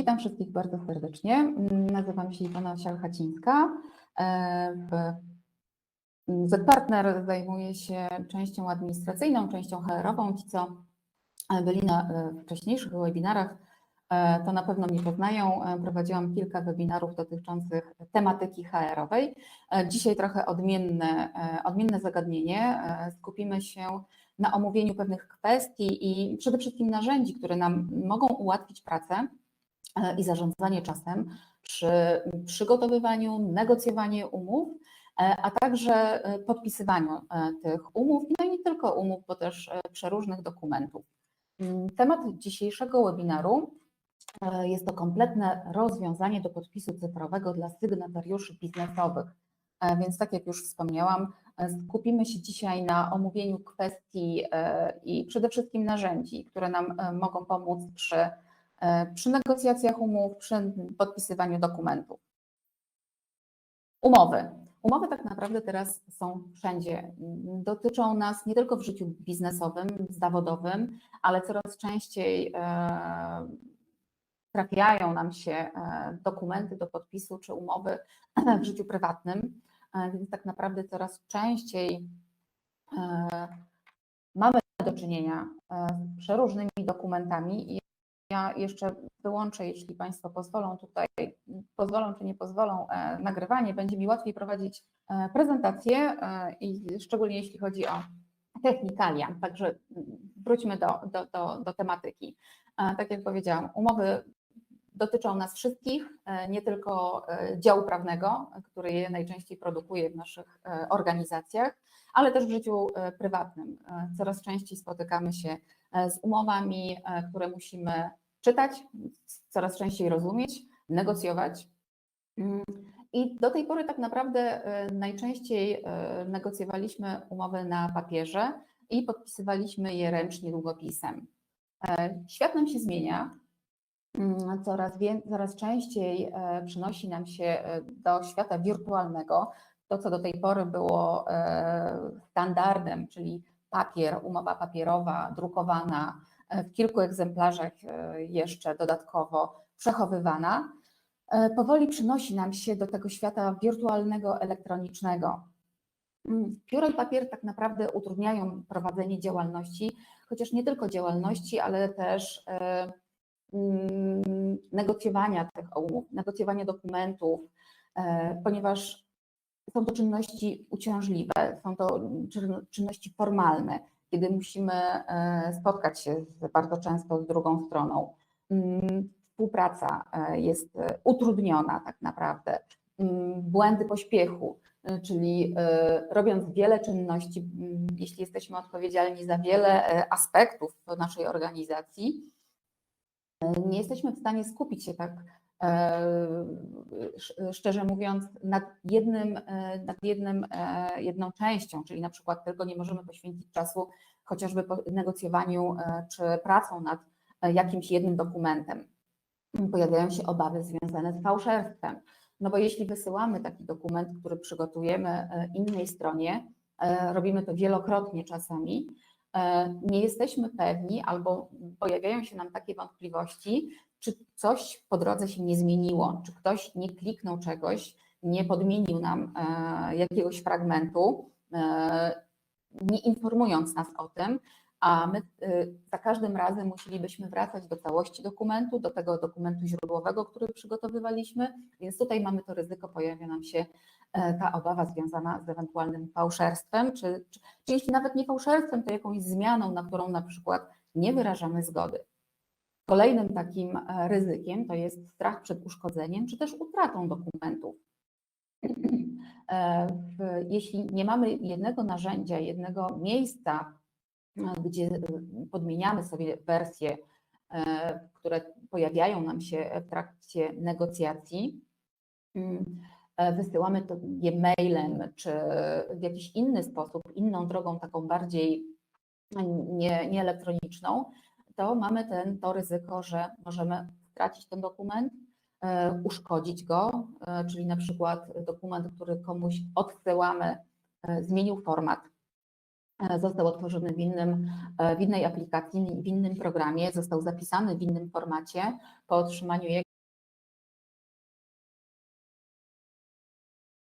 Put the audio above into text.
Witam wszystkich bardzo serdecznie. Nazywam się Iwona Sialchacińska. E, Z-Partner zajmuje się częścią administracyjną, częścią HR-ową. Ci, co byli na e, wcześniejszych webinarach, e, to na pewno mnie poznają. E, Prowadziłam kilka webinarów dotyczących tematyki HR-owej. E, Dzisiaj trochę odmienne, e, odmienne zagadnienie. E, Skupimy się na omówieniu pewnych kwestii i przede wszystkim narzędzi, które nam mogą ułatwić pracę e, i zarządzanie czasem przy przygotowywaniu, negocjowaniu umów, e, a także e, podpisywaniu e, tych umów, no i nie tylko umów, bo też e, przeróżnych dokumentów. Mm, Temat dzisiejszego webinaru e, jest to kompletne rozwiązanie do podpisu cyfrowego dla sygnatariuszy biznesowych. E, Więc tak jak już wspomniałam, e, skupimy się dzisiaj na omówieniu kwestii e, i przede wszystkim narzędzi, które nam e, mogą pomóc przy, e, przy negocjacjach umów, przy podpisywaniu dokumentów. Umowy. Umowy tak naprawdę teraz są wszędzie. Dotyczą nas nie tylko w życiu biznesowym, zawodowym, ale coraz częściej e, trafiają nam się e, dokumenty do podpisu czy umowy w życiu prywatnym, e, więc tak naprawdę coraz częściej e, mamy do czynienia e, z przeróżnymi dokumentami ja jeszcze wyłączę, jeśli Państwo pozwolą tutaj, pozwolą czy nie pozwolą, e, nagrywanie, będzie mi łatwiej prowadzić e, prezentację e, i szczególnie jeśli chodzi o technikalia. Także mm, wróćmy do, do, do, do tematyki. Tak jak powiedziałam, umowy dotyczą nas wszystkich, nie tylko działu prawnego, który je najczęściej produkuje w naszych organizacjach, ale też w życiu prywatnym. Coraz częściej spotykamy się z umowami, które musimy czytać, coraz częściej rozumieć, negocjować. Mm, I do tej pory tak naprawdę e, najczęściej e, negocjowaliśmy umowy na papierze i podpisywaliśmy je ręcznie długopisem. E, Świat nam się zmienia. Mm, Coraz, coraz częściej e, przenosi nam się e, do świata wirtualnego. To, co do tej pory było standardem, czyli papier, umowa papierowa, drukowana, w kilku egzemplarzach e, jeszcze dodatkowo przechowywana, e, powoli przynosi nam się do tego świata wirtualnego, elektronicznego. Mm, Pióro i papier tak naprawdę utrudniają prowadzenie działalności, chociaż nie tylko działalności, ale też e, mm, negocjowania tych umów, negocjowania dokumentów, e, ponieważ są to czynności uciążliwe, są to czyn- czynności formalne, kiedy musimy e, spotkać się bardzo często z drugą stroną. Mm, Współpraca e, jest e, utrudniona tak naprawdę. Mm, Błędy pośpiechu, czyli robiąc wiele czynności, mm, jeśli jesteśmy odpowiedzialni za wiele aspektów naszej organizacji, nie jesteśmy w stanie skupić się tak szczerze mówiąc, nad jednym, e, nad jednym, e, jedną częścią, czyli na przykład tylko nie możemy poświęcić czasu chociażby negocjowaniu e, czy pracą nad jakimś jednym dokumentem. Pojawiają się obawy związane z fałszerstwem. No bo jeśli wysyłamy taki dokument, który przygotujemy innej stronie, robimy to wielokrotnie czasami, nie jesteśmy pewni albo pojawiają się nam takie wątpliwości, czy coś po drodze się nie zmieniło, czy ktoś nie kliknął czegoś, nie podmienił nam e, jakiegoś fragmentu, e, nie informując nas o tym, a my e, za każdym razem musielibyśmy wracać do całości dokumentu, do tego dokumentu źródłowego, który przygotowywaliśmy, więc tutaj mamy to ryzyko, pojawia nam się ta obawa związana z ewentualnym fałszerstwem, czy, czy, czy jeśli nawet nie fałszerstwem, to jakąś zmianą, na którą na przykład nie wyrażamy zgody. Kolejnym takim e, ryzykiem to jest strach przed uszkodzeniem czy też utratą dokumentów. E, Jeśli nie mamy jednego narzędzia, jednego miejsca, e, gdzie podmieniamy sobie wersje, które pojawiają nam się w trakcie negocjacji, mm, wysyłamy to je mailem czy w jakiś inny sposób, inną drogą, taką bardziej nie, nie to mamy ten, to ryzyko, że możemy stracić ten dokument, e, uszkodzić go, e, czyli na przykład dokument, który komuś odsyłamy, e, zmienił format, został otworzony w, innym, w innej aplikacji, w innym programie, został zapisany w innym formacie. Po otrzymaniu